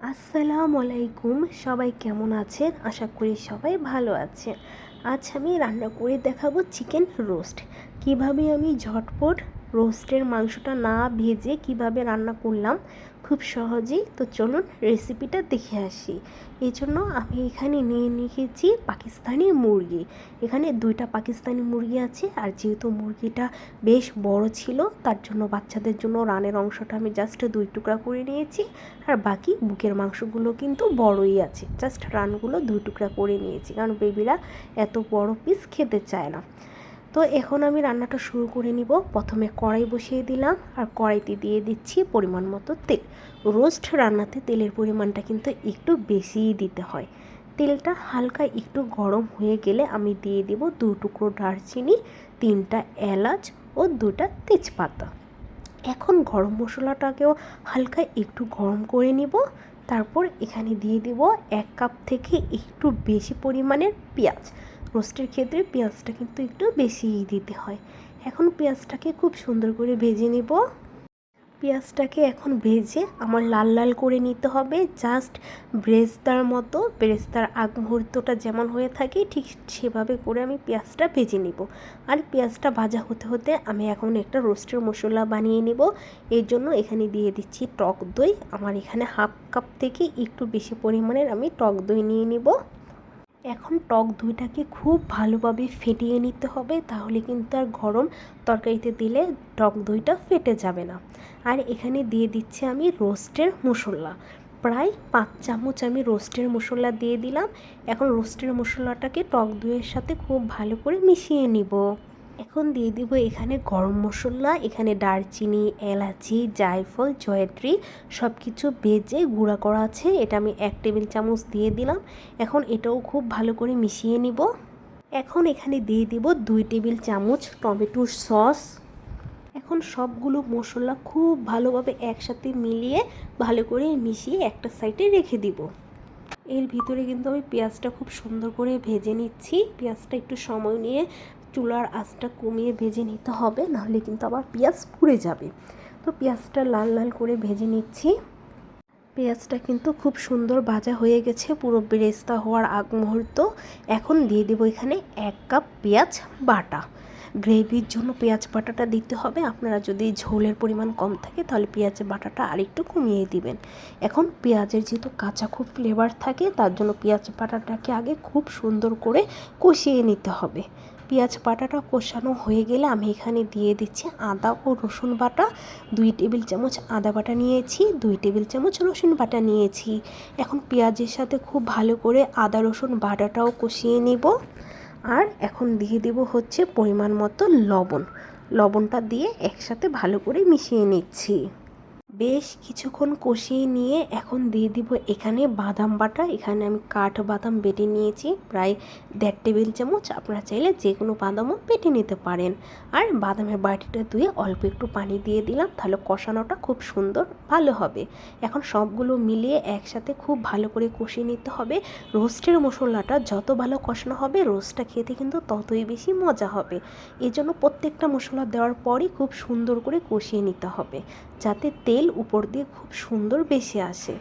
আসসালামু আলাইকুম, সবাই কেমন আছেন? আশা করি সবাই ভালো আছেন। আজ আমি রান্না করে দেখাবো চিকেন রোস্ট। কীভাবে আমি ঝটপট রোস্টের মাংসটা না ভেজে কীভাবে রান্না করলাম, খুব সহজেই। তো চলুন রেসিপিটা দেখে আসি। এই জন্য আমি এখানে নিয়ে নিয়েছি পাকিস্তানি মুরগি। এখানে দুইটা পাকিস্তানি মুরগি আছে আর যেহেতু মুরগিটা বেশ বড় ছিল, তার জন্য বাচ্চাদের জন্য রানের অংশটা আমি জাস্ট দুই টুকরা করে নিয়েছি। আর বাকি বুকের মাংসগুলো কিন্তু বড়ই আছে জাস্ট রানগুলো দুই টুকরা করে নিয়েছি। কারণ বেবিরা এত বড় পিস খেতে চায় না। তো এখন আমি রান্নাটা শুরু করে নিব। প্রথমে কড়াই বসিয়ে দিলাম আর কড়াইতে দিয়ে দিচ্ছি পরিমাণ মতো তেল। রোস্ট রান্নাতে তেলের পরিমাণটা কিন্তু একটু বেশিই দিতে হয়। তেলটা হালকা একটু গরম হয়ে গেলে আমি দিয়ে দেব দু টুকরো দারচিনি, তিনটা এলাচ ও দুটা তেজপাতা। এখন গরম মশলাটাকেও হালকা একটু গরম করে নিব। তারপর এখানে দিয়ে দিব এক কাপ থেকে একটু বেশি পরিমাণের পেঁয়াজ। রোস্টের ক্ষেত্রে পেঁয়াজটা কিন্তু একটু বেশিই দিতে হয়। এখন পেঁয়াজটাকে খুব সুন্দর করে ভেজে নেব। পেঁয়াজটাকে এখন ভেজে আমার লাল লাল করে নিতে হবে। জাস্ট ব্রেস্তার মতো, ব্রেস্তার আগ মুহূর্তটা যেমন হয়ে থাকে, ঠিক সেভাবে করে আমি পেঁয়াজটা ভেজে নিব। আর পেঁয়াজটা ভাজা হতে হতে আমি এখন একটা রোস্টের মশলা বানিয়ে নিব। এর জন্য এখানে দিয়ে দিচ্ছি টক দই। আমার এখানে হাফ কাপ থেকে একটু বেশি পরিমাণের আমি টক দই নিয়ে নিব। এখন টক দইটাকে খুব ভালোভাবে ফেটিয়ে নিতে হবে, তাহলে কিন্তু আর গরম তরকারিতে দিলে টক দইটা ফেটে যাবে না। আর এখানে দিয়ে দিচ্ছি আমি রোস্টের মশলা। প্রায় পাঁচ চামচ আমি রোস্টের মশলা দিয়ে দিলাম। এখন রোস্টের মশলাটাকে টক দইয়ের সাথে খুব ভালো করে মিশিয়ে নিব। এখন দিয়ে দিব এখানে গরম মশলা, এখানে দারচিনি, এলাচি, জায়ফল, জয়ত্রী সব কিছু বেজে গুঁড়া করা আছে। এটা আমি এক টেবিল চামচ দিয়ে দিলাম। এখন এটাও খুব ভালো করে মিশিয়ে নিব। এখন এখানে দিয়ে দিব দুই টেবিল চামচ টমেটোর সস। এখন সবগুলো মশলা খুব ভালোভাবে একসাথে মিলিয়ে ভালো করে মিশিয়ে একটা সাইডে রেখে দিব। এর ভিতরে কিন্তু আমি পেঁয়াজটা খুব সুন্দর করে ভেজে নিচ্ছি। পেঁয়াজটা একটু সময় নিয়ে চুলার আঁচটা কমিয়ে ভেজে নিতে হবে, নাহলে কিন্তু আবার পেঁয়াজ পুড়ে যাবে। তো পেঁয়াজটা লাল লাল করে ভেজে নিচ্ছি। পেঁয়াজটা কিন্তু খুব সুন্দর ভাজা হয়ে গেছে, পুরো বেরেস্তা হওয়ার আগ মুহূর্ত। এখন দিয়ে দেবো এখানে এক কাপ পেঁয়াজ বাটা। গ্রেভির জন্য পেঁয়াজ বাটাটা দিতে হবে, আপনারা যদি ঝোলের পরিমাণ কম থাকে তাহলে পেঁয়াজ বাটাটা আরেকটু কমিয়ে দিবেন। এখন পেঁয়াজের যেহেতু কাঁচা খুব ফ্লেভার থাকে, তার জন্য পেঁয়াজ বাটাটাকে আগে খুব সুন্দর করে কষিয়ে নিতে হবে। পেঁয়াজ বাটাটা কষানো হয়ে গেলে আমি এখানে দিয়ে দিচ্ছি আদা ও রসুন বাটা। দুই টেবিল চামচ আদা বাটা নিয়েছি, দুই টেবিল চামচ রসুন বাটা নিয়েছি। এখন পেঁয়াজের সাথে খুব ভালো করে আদা রসুন বাটাটাও কষিয়ে নিব। আর এখন দিয়ে দেব হচ্ছে পরিমাণ মতো লবণ। লবণটা দিয়ে একসাথে ভালো করে মিশিয়ে নিচ্ছি। বেশ কিছুক্ষণ কষিয়ে নিয়ে এখন দিয়ে দিব এখানে বাদাম বাটা। এখানে আমি কাঠ বাদাম বেটে নিয়েছি, প্রায় দেড় টেবিল চামচ। আপনারা চাইলে যে কোনো বাদামও বেটে নিতে পারেন। আর বাদামের বাটিটা ধুয়ে অল্প একটু পানি দিয়ে দিলাম, তাহলে কষানোটা খুব সুন্দর, ভালো হবে। এখন সবগুলো মিলিয়ে একসাথে খুব ভালো করে কষিয়ে নিতে হবে। রোস্টের মশলাটা যত ভালো কষানো হবে, রোস্টটা খেতে কিন্তু ততই বেশি মজা হবে। এই জন্য প্রত্যেকটা মশলা দেওয়ার পরই খুব সুন্দর করে কষিয়ে নিতে হবে, যাতে তেল উপর দিয়ে খুব সুন্দর বেশি আসে।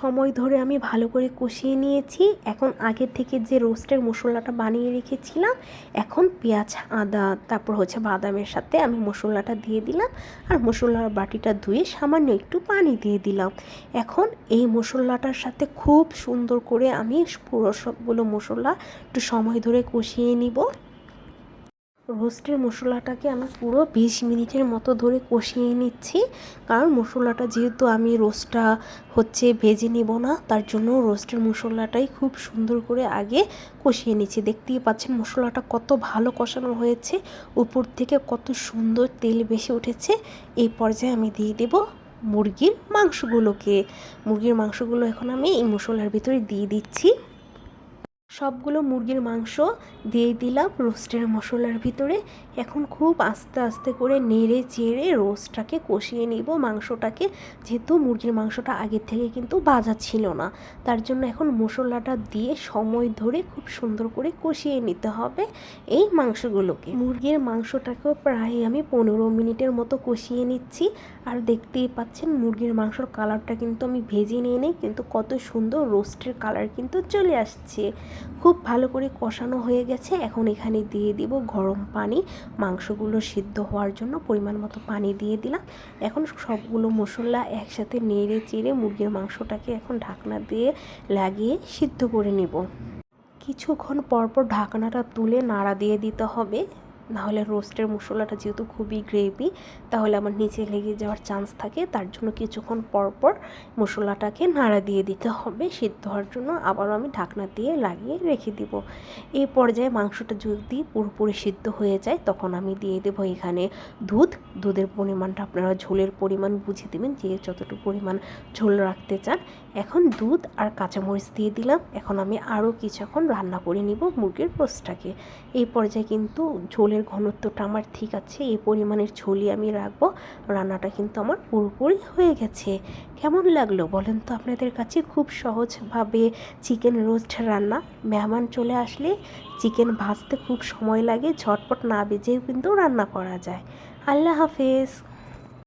সময় ধরে আমি ভালো করে কষিয়ে নিয়েছি। এখন আগে থেকে যে রোস্টের মশলাটা বানিয়ে রেখেছিলাম, এখন পেঁয়াজ, আদা, তারপর হচ্ছে বাদামের সাথে আমি মশলাটা দিয়ে দিলাম আর মশলার বাটিটা ধুয়ে সামান্য একটু পানি দিয়ে দিলাম। এখন এই মশলাটার সাথে খুব সুন্দর করে আমি পুরো সবগুলো মশলা একটু সময় ধরে কষিয়ে নিব। রোস্টের মশলাটাকে আমি পুরো বিশ মিনিটের মতো ধরে কষিয়ে নিচ্ছি। কারণ মশলাটা যেহেতু আমি রোস্টটা হচ্ছে ভেজে নেব না, তার জন্য রোস্টের মশলাটাই খুব সুন্দর করে আগে কষিয়ে নিচ্ছি। দেখতেই পাচ্ছেন মশলাটা কত ভালো কষানো হয়েছে, উপর থেকে কত সুন্দর তেল বেশি উঠেছে। এই পর্যায়ে আমি দিয়ে দেব মুরগির মাংসগুলোকে। মুরগির মাংসগুলো এখন আমি এই মশলার ভিতরে দিয়ে দিচ্ছি। সবগুলো মুরগির মাংস দিয়ে দিলাম রোস্টের মশলার ভিতরে। এখন খুব আস্তে আস্তে করে নেড়ে চেড়ে রোস্টটাকে কষিয়ে নিব। মাংসটাকে যেহেতু মুরগির মাংসটা আগের থেকে কিন্তু ভাজা ছিল না, তার জন্য এখন মশলাটা দিয়ে সময় ধরে খুব সুন্দর করে কষিয়ে নিতে হবে এই মাংসগুলোকে। মুরগির মাংসটাকেও প্রায় আমি পনেরো মিনিটের মতো কষিয়ে নিচ্ছি। আর দেখতেই পাচ্ছেন মুরগির মাংসর কালারটা কিন্তু আমি ভেজে নিয়ে নিই, কিন্তু কত সুন্দর রোস্টের কালার কিন্তু চলে আসছে। খুব ভালো করে কষানো হয়ে গেছে। এখন এখানে দিয়ে দিব গরম পানি। মাংসগুলো সিদ্ধ হওয়ার জন্য পরিমাণ মতো পানি দিয়ে দিলাম। এখন সবগুলো মশলা একসাথে নেড়ে চেড়ে মুরগির মাংসটাকে এখন ঢাকনা দিয়ে লাগিয়ে সিদ্ধ করে নিব। কিছুক্ষণ পরপর ঢাকনাটা তুলে নাড়া দিয়ে দিতে হবে। নাহলে রোস্টের মশলাটা যেহেতু খুবই গ্রেভি তাহলে আমার নিচে লেগে যাওয়ার চান্স থাকে, তার জন্য কিছুক্ষণ পরপর মশলাটাকে নাড়া দিয়ে দিতে হবে, সিদ্ধ হওয়ার জন্য আবারও আমি ঢাকনা দিয়ে লাগিয়ে রেখে দিব। এই পর্যায়ে মাংসটা যদি পুরোপুরি সিদ্ধ হয়ে যায়, তখন আমি দিয়ে দেবো এখানে দুধ। দুধের পরিমাণটা আপনারা ঝোলের পরিমাণ বুঝে দেবেন, যে যতটুকু পরিমাণ ঝোল রাখতে চান। এখন দুধ আর কাঁচামরিচ দিয়ে দিলাম, এখন আমি আরও কিছুক্ষণ রান্না করে নিব মুরগির পোস্টটাকে এই পর্যায়ে কিন্তু ঝোলের ঘনত্বটা আমার ঠিক আছে, এই পরিমাণের ঝোলই আমি রাখব। রান্নাটা কিন্তু আমার পুরোপুরি হয়ে গেছে। কেমন লাগল বলেন তো আপনাদের কাছে? খুব সহজভাবে চিকেন রোস্ট রান্না। মেহমান চলে আসলে চিকেন ভাজতে খুব সময় লাগে, ঝটপট না বেজেও কিন্তু রান্না করা যায়। আল্লাহ হাফেজ।